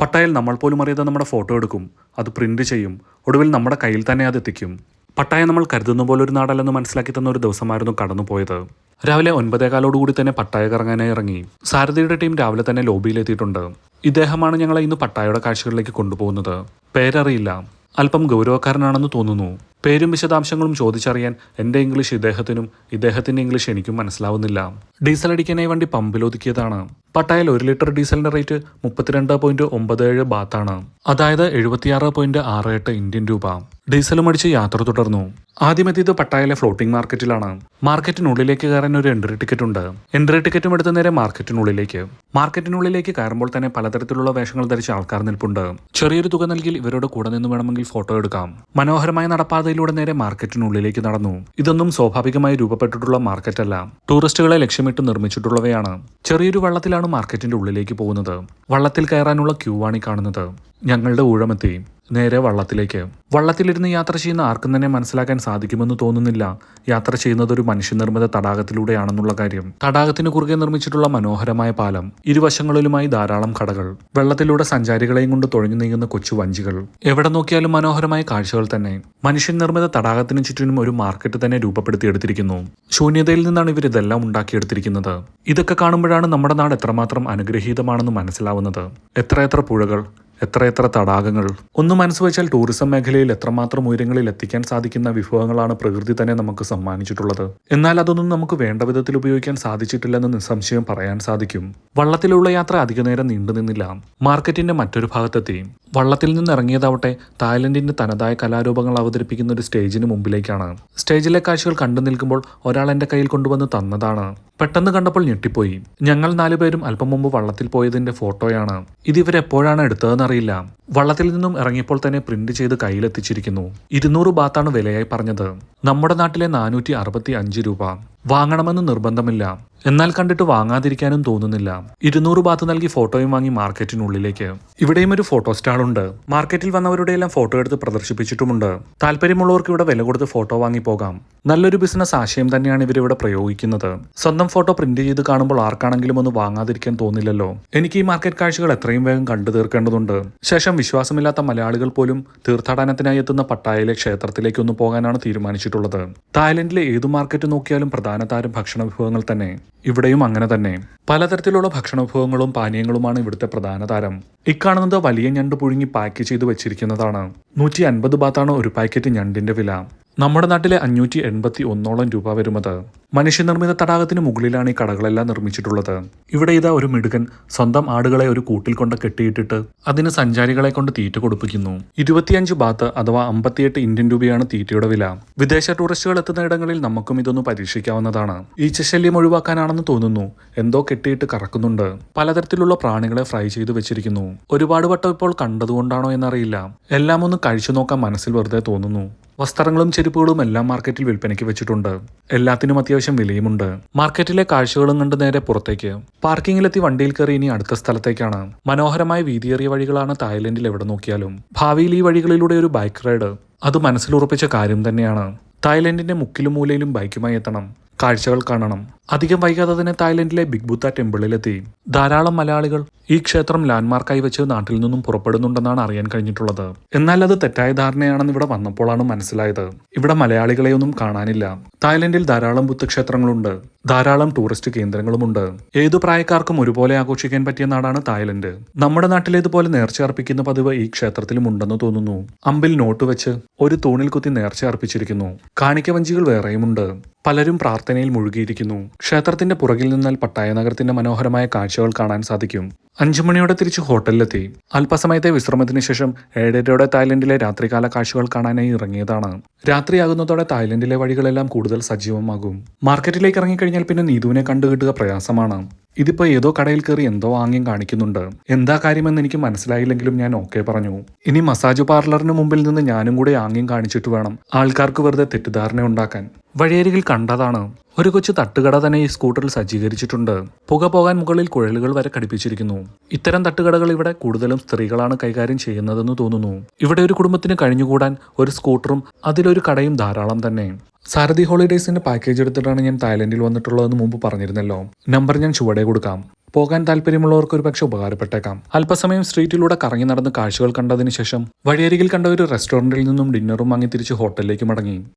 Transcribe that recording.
പട്ടായയിൽ നമ്മൾ പോലും അറിയാതെ നമ്മുടെ ഫോട്ടോ എടുക്കും അത് പ്രിന്റ് ചെയ്യും ഒടുവിൽ നമ്മുടെ കയ്യിൽ തന്നെ അത് എത്തിക്കും. പട്ടായ നമ്മൾ കരുതുന്ന പോലെ ഒരു നാടല്ലെന്ന് മനസ്സിലാക്കി തന്ന ഒരു ദിവസമായിരുന്നു കടന്നുപോയത്. രാവിലെ ഒൻപതേകാലോടുകൂടി തന്നെ പട്ടായ കറങ്ങാനായി ഇറങ്ങി. സാരഥിയുടെ ടീം രാവിലെ തന്നെ ലോബിയിലെത്തിയിട്ടുണ്ട്. ഇദ്ദേഹമാണ് ഞങ്ങളെ ഇന്ന് പട്ടായയുടെ കാഴ്ചകളിലേക്ക് കൊണ്ടുപോകുന്നത്. പേരറിയില്ല. അല്പം ഗൗരവക്കാരനാണെന്ന് തോന്നുന്നു. പേരും വിശദാംശങ്ങളും ചോദിച്ചറിയാൻ എന്റെ ഇംഗ്ലീഷ് ഇദ്ദേഹത്തിനും ഇദ്ദേഹത്തിന്റെ ഇംഗ്ലീഷ് എനിക്കും മനസ്സിലാവുന്നില്ല. ഡീസൽ അടിക്കാനായി വണ്ടി പമ്പിൽ ഒതുക്കിയതാണ്. പട്ടായൽ ഒരു ലിറ്റർ ഡീസലിന്റെ റേറ്റ് മുപ്പത്തിരണ്ട് പോയിന്റ് ഒമ്പത് ഏഴ് ബാത്താണ് അതായത് എഴുപത്തിയാറ് പോയിന്റ് ആറ് എട്ട് ഇന്ത്യൻ രൂപ. ഡീസലും അടിച്ച് യാത്ര തുടർന്നു. ആദ്യമെത്തിയത് പട്ടായയിലെ ഫ്ലോട്ടിംഗ് മാർക്കറ്റിലാണ്. മാർക്കറ്റിനുള്ളിലേക്ക് കയറാൻ ഒരു എൻട്രി ടിക്കറ്റ് ഉണ്ട്. എൻട്രി ടിക്കറ്റും എടുത്ത് നേരെ മാർക്കറ്റിനുള്ളിലേക്ക്. മാർക്കറ്റിനുള്ളിലേക്ക് കയറുമ്പോൾ തന്നെ പലതരത്തിലുള്ള വേഷങ്ങൾ ധരിച്ച ആൾക്കാർ നിൽപ്പുണ്ട്. ചെറിയൊരു തുക നൽകി ഇവരോട് കൂടെ നിന്ന് വേണമെങ്കിൽ ഫോട്ടോ എടുക്കാം. മനോഹരമായി മനോഹരമായ നടപ്പാതയിലൂടെ നേരെ മാർക്കറ്റിനുള്ളിലേക്ക് നടന്നു. ഇതൊന്നും സ്വാഭാവികമായി രൂപപ്പെട്ടിട്ടുള്ള മാർക്കറ്റല്ല. ടൂറിസ്റ്റുകളെ ലക്ഷ്യമിട്ട് നിർമ്മിച്ചിട്ടുള്ളവയാണ്. ചെറിയൊരു വള്ളത്തിലാണ് മാർക്കറ്റിന്റെ ഉള്ളിലേക്ക് പോകുന്നത്. വള്ളത്തിൽ കയറാനുള്ള ക്യൂ ആണ് കാണുന്നത്. ഞങ്ങളുടെ ഊഴമെത്തി. നേരെ വള്ളത്തിലേക്ക്. വള്ളത്തിലിരുന്ന് യാത്ര ചെയ്യുന്ന ആർക്കും തന്നെ മനസ്സിലാക്കാൻ സാധിക്കുമെന്ന് തോന്നുന്നില്ല. യാത്ര ചെയ്യുന്നത് ഒരു മനുഷ്യനിർമ്മിത തടാകത്തിലൂടെയാണെന്നുള്ള കാര്യം. തടാകത്തിന് കുറുകെ നിർമ്മിച്ചിട്ടുള്ള മനോഹരമായ പാലം ഇരുവശങ്ങളിലുമായി ധാരാളം കടകൾ വെള്ളത്തിലൂടെ സഞ്ചാരികളെയും കൊണ്ട് തുഴഞ്ഞു നീങ്ങുന്ന കൊച്ചു വഞ്ചികൾ. എവിടെ നോക്കിയാലും മനോഹരമായ കാഴ്ചകൾ തന്നെ. മനുഷ്യൻ നിർമ്മിത തടാകത്തിനു ചുറ്റിനും ഒരു മാർക്കറ്റ് തന്നെ രൂപപ്പെടുത്തിയെടുത്തിരിക്കുന്നു. ശൂന്യതയിൽ നിന്നാണ് ഇവർ ഇതെല്ലാം ഉണ്ടാക്കിയെടുത്തിരിക്കുന്നത്. ഇതൊക്കെ കാണുമ്പോഴാണ് നമ്മുടെ നാട് എത്രമാത്രം അനുഗ്രഹീതമാണെന്ന് മനസ്സിലാവുന്നത്. എത്രയെത്ര പുഴകൾ എത്രയെത്ര തടാകങ്ങൾ. ഒന്ന് മനസ്സ് വെച്ചാൽ ടൂറിസം മേഖലയിൽ എത്രമാത്രം ഉയരങ്ങളിൽ എത്തിക്കാൻ സാധിക്കുന്ന വിഭവങ്ങളാണ് പ്രകൃതി തന്നെ നമുക്ക് സമ്മാനിച്ചിട്ടുള്ളത്. എന്നാൽ അതൊന്നും നമുക്ക് വേണ്ട വിധത്തിൽ ഉപയോഗിക്കാൻ സാധിച്ചിട്ടില്ലെന്ന് നിസ്സംശയം പറയാൻ സാധിക്കും. വള്ളത്തിലുള്ള യാത്ര അധികനേരം നീണ്ടു നിന്നില്ല. മാർക്കറ്റിന്റെ മറ്റൊരു ഭാഗത്തെത്തി. വള്ളത്തിൽ നിന്ന് ഇറങ്ങിയതാവട്ടെ തായ്ലൻഡിന്റെ തനതായ കലാരൂപങ്ങൾ അവതരിപ്പിക്കുന്ന ഒരു സ്റ്റേജിന് മുമ്പിലേക്കാണ്. സ്റ്റേജിലെ കാഴ്ചകൾ കണ്ടു നിൽക്കുമ്പോൾ ഒരാൾ എന്റെ കയ്യിൽ കൊണ്ടുവന്ന് തന്നതാണ്. പെട്ടെന്ന് കണ്ടപ്പോൾ ഞെട്ടിപ്പോയി. ഞങ്ങൾ നാലുപേരും അല്പം മുമ്പ് വള്ളത്തിൽ പോയതിന്റെ ഫോട്ടോയാണ്. ഇത് ഇവരെപ്പോഴാണ് എടുത്തതെന്നറിയില്ല വള്ളത്തിൽ നിന്നും ഇറങ്ങിയപ്പോൾ തന്നെ പ്രിന്റ് ചെയ്ത് കയ്യിലെത്തിച്ചിരിക്കുന്നു. ഇരുന്നൂറ് ബാത്താണ് വിലയായി പറഞ്ഞത്. നമ്മുടെ നാട്ടിലെ നാനൂറ്റി അറുപത്തി അഞ്ച് രൂപ. വാങ്ങണമെന്ന് നിർബന്ധമില്ല. എന്നാൽ കണ്ടിട്ട് വാങ്ങാതിരിക്കാനും തോന്നുന്നില്ല. ഇരുന്നൂറ് ബാത്ത് നൽകി ഫോട്ടോയും വാങ്ങി മാർക്കറ്റിനുള്ളിലേക്ക്. ഇവിടെയും ഒരു ഫോട്ടോ സ്റ്റാൾ ഉണ്ട് മാർക്കറ്റിൽ വന്നവരുടെ എല്ലാം ഫോട്ടോ എടുത്ത് പ്രദർശിപ്പിച്ചിട്ടുമുണ്ട്. താല്പര്യമുള്ളവർക്ക് ഇവിടെ വില കൊടുത്ത് ഫോട്ടോ വാങ്ങി പോകാം. നല്ലൊരു ബിസിനസ് ആശയം തന്നെയാണ് ഇവർ ഇവിടെ പ്രയോഗിക്കുന്നത്. സ്വന്തം ഫോട്ടോ പ്രിന്റ് ചെയ്ത് കാണുമ്പോൾ ആർക്കാണെങ്കിലും ഒന്ന് വാങ്ങാതിരിക്കാൻ തോന്നില്ലല്ലോ. എനിക്ക് ഈ മാർക്കറ്റ് കാഴ്ചകൾ എത്രയും വേഗം കണ്ടു തീർക്കേണ്ടതുണ്ട്. ശേഷം വിശ്വാസമില്ലാത്ത മലയാളികൾ പോലും തീർത്ഥാടനത്തിനായി എത്തുന്ന പട്ടായയിലെ ക്ഷേത്രത്തിലേക്ക് ഒന്ന് പോകാനാണ് തീരുമാനിച്ചിട്ടുള്ളത്. തായ്ലൻഡിലെ ഏതു മാർക്കറ്റ് നോക്കിയാലും പ്രധാന താരം ഭക്ഷണ വിഭവങ്ങൾ തന്നെ. ഇവിടെയും അങ്ങനെ തന്നെ. പലതരത്തിലുള്ള ഭക്ഷണ വിഭവങ്ങളും പാനീയങ്ങളുമാണ് ഇവിടുത്തെ പ്രധാന താരം. ഇക്കാണുന്നത് വലിയ ഞണ്ട് പുഴുങ്ങി പാക്ക് ചെയ്ത് വെച്ചിരിക്കുന്നതാണ്. നൂറ്റി അൻപത് ബാത്താണ് ഒരു പാക്കറ്റ് ഞണ്ടിന്റെ വില. നമ്മുടെ നാട്ടിലെ അഞ്ഞൂറ്റി എൺപത്തി ഒന്നോളം രൂപ വരുന്നത് മനുഷ്യനിർമ്മിത തടാകത്തിന് മുകളിലാണ് ഈ കടകളെല്ലാം നിർമ്മിച്ചിട്ടുള്ളത്. ഇവിടെ ഇതാ ഒരു മിടുകൻ സ്വന്തം ആടുകളെ ഒരു കൂട്ടിൽ കൊണ്ട് കെട്ടിയിട്ടിട്ട് അതിന് സഞ്ചാരികളെ കൊണ്ട് തീറ്റ കൊടുപ്പിക്കുന്നു. ഇരുപത്തിയഞ്ച് ബാത്ത് അഥവാ അമ്പത്തിയെട്ട് ഇന്ത്യൻ രൂപയാണ് തീറ്റയുടെ വില. വിദേശ ടൂറിസ്റ്റുകൾ എത്തുന്ന ഇടങ്ങളിൽ നമുക്കും ഇതൊന്ന് പരീക്ഷിക്കാവുന്നതാണ്. ഈച്ചശല്യം ഒഴിവാക്കാനാണെന്ന് തോന്നുന്നു. എന്തോ കെട്ടിയിട്ട് കറക്കുന്നുണ്ട്. പലതരത്തിലുള്ള പ്രാണികളെ ഫ്രൈ ചെയ്തു വെച്ചിരിക്കുന്നു. ഒരുപാട് വട്ടം ഇപ്പോൾ കണ്ടതുകൊണ്ടാണോ എന്നറിയില്ല. എല്ലാം ഒന്ന് കഴിച്ചു നോക്കാൻ മനസ്സിൽ വെറുതെ തോന്നുന്നു. വസ്ത്രങ്ങളും ചെരുപ്പുകളും എല്ലാം മാർക്കറ്റിൽ വിൽപ്പനയ്ക്ക് വെച്ചിട്ടുണ്ട്. എല്ലാത്തിനും അത്യാവശ്യം വിലയുമുണ്ട്. മാർക്കറ്റിലെ കാഴ്ചകളും കണ്ട് നേരെ പുറത്തേക്ക്. പാർക്കിങ്ങിലെത്തി വണ്ടിയിൽ കയറി ഇനി അടുത്ത സ്ഥലത്തേക്കാണ്. മനോഹരമായ വീതിയേറിയ വഴികളാണ് തായ്ലൻഡിൽ എവിടെ നോക്കിയാലും. ഭാവിയിൽ ഈ വഴികളിലൂടെ ഒരു ബൈക്ക് റൈഡ്. അത് മനസ്സിലുറപ്പിച്ച കാര്യം തന്നെയാണ്. തായ്ലൻഡിന്റെ മുക്കിലും മൂലയിലും ബൈക്കുമായി എത്തണം. കാഴ്ചകൾ കാണണം. അധികം വൈകാതെ തന്നെ തായ്ലൻഡിലെ ബിഗ് ബുദ്ധ ടെമ്പിളിലെത്തി. ധാരാളം മലയാളികൾ ഈ ക്ഷേത്രം ലാൻഡ്മാർക്കായി വെച്ച് നാട്ടിൽ നിന്നും പുറപ്പെടുന്നുണ്ടെന്നാണ് അറിയാൻ കഴിഞ്ഞിട്ടുള്ളത്. എന്നാൽ അത് തെറ്റായ ധാരണയാണെന്ന് ഇവിടെ വന്നപ്പോഴാണ് മനസ്സിലായത്. ഇവിടെ മലയാളികളെയൊന്നും കാണാനില്ല. തായ്ലൻഡിൽ ധാരാളം ബുദ്ധക്ഷേത്രങ്ങളുണ്ട്. ധാരാളം ടൂറിസ്റ്റ് കേന്ദ്രങ്ങളുമുണ്ട്. ഏതു പ്രായക്കാർക്കും ഒരുപോലെ ആഘോഷിക്കാൻ പറ്റിയ നാടാണ് തായ്ലൻഡ്. നമ്മുടെ നാട്ടിലേതുപോലെ നേർച്ച അർപ്പിക്കുന്ന പതിവ് ഈ ക്ഷേത്രത്തിലും ഉണ്ടെന്ന് തോന്നുന്നു. അമ്പിൽ നോട്ട് വെച്ച് ഒരു തൂണിൽ കുത്തി നേർച്ച അർപ്പിച്ചിരിക്കുന്നു. കാണിക്ക വഞ്ചികൾ വേറെയുമുണ്ട്. പലരും പ്രാർത്ഥനയിൽ മുഴുകിയിരിക്കുന്നു. ക്ഷേത്രത്തിന്റെ പുറകിൽ നിന്നാൽ പട്ടായ നഗരത്തിന്റെ മനോഹരമായ കാഴ്ചകൾ കാണാൻ സാധിക്കും. അഞ്ചു മണിയോടെ തിരിച്ച് ഹോട്ടലിലെത്തി. അല്പസമയത്തെ വിശ്രമത്തിന് ശേഷം ഏഴരയോടെ തായ്ലൻഡിലെ രാത്രികാല കാഴ്ചകൾ കാണാനായി ഇറങ്ങിയതാണ്. രാത്രിയാകുന്നതോടെ തായ്ലൻഡിലെ വഴികളെല്ലാം കൂടുതൽ സജീവമാകും. മാർക്കറ്റിലേക്ക് ഇറങ്ങിക്കഴിഞ്ഞാൽ പിന്നെ നീതുവിനെ കണ്ടുകിട്ടുക പ്രയാസമാണ്. ഇതിപ്പോ ഏതോ കടയിൽ കയറി എന്തോ ആംഗ്യം കാണിക്കുന്നുണ്ട്. എന്താ കാര്യമെന്ന് എനിക്ക് മനസ്സിലായില്ലെങ്കിലും ഞാൻ ഓക്കെ പറഞ്ഞു. ഇനി മസാജ് പാർലറിന് മുമ്പിൽ നിന്ന് ഞാനും കൂടെ ആംഗ്യം കാണിച്ചിട്ട് വേണം ആൾക്കാർക്ക് വെറുതെ തെറ്റിദ്ധാരണ ഉണ്ടാക്കാൻ. വഴിയരികിൽ കണ്ടതാണ്. ഒരു കൊച്ചു തട്ടുകട തന്നെ ഈ സ്കൂട്ടറിൽ സജ്ജീകരിച്ചിട്ടുണ്ട്. പുക പോകാൻ മുകളിൽ കുഴലുകൾ വരെ ഘടിപ്പിച്ചിരിക്കുന്നു. ഇത്തരം തട്ടുകടകൾ ഇവിടെ കൂടുതലും സ്ത്രീകളാണ് കൈകാര്യം ചെയ്യുന്നതെന്ന് തോന്നുന്നു. ഇവിടെ ഒരു കുടുംബത്തിന് കഴിഞ്ഞുകൂടാൻ ഒരു സ്കൂട്ടറും അതിലൊരു കടയും ധാരാളം തന്നെ. സാരഥി ഹോളിഡേയ്സിന്റെ പാക്കേജ് എടുത്തിട്ടാണ് ഞാൻ തായ്ലൻഡിൽ വന്നിട്ടുള്ളതെന്ന് മുമ്പ് പറഞ്ഞിരുന്നല്ലോ. നമ്പർ ഞാൻ ചുവടെ കൊടുക്കാം. പോകാൻ താല്പര്യമുള്ളവർക്ക് ഒരു പക്ഷെ ഉപകാരപ്പെട്ടേക്കാം. അല്പസമയം സ്ട്രീറ്റിലൂടെ കറങ്ങി നടന്ന് കാഴ്ചകൾ കണ്ടതിന് ശേഷം വഴിയരികിൽ കണ്ട ഒരു റെസ്റ്റോറന്റിൽ നിന്നും ഡിന്നറും വാങ്ങി തിരിച്ച് ഹോട്ടലിലേക്ക് മടങ്ങി.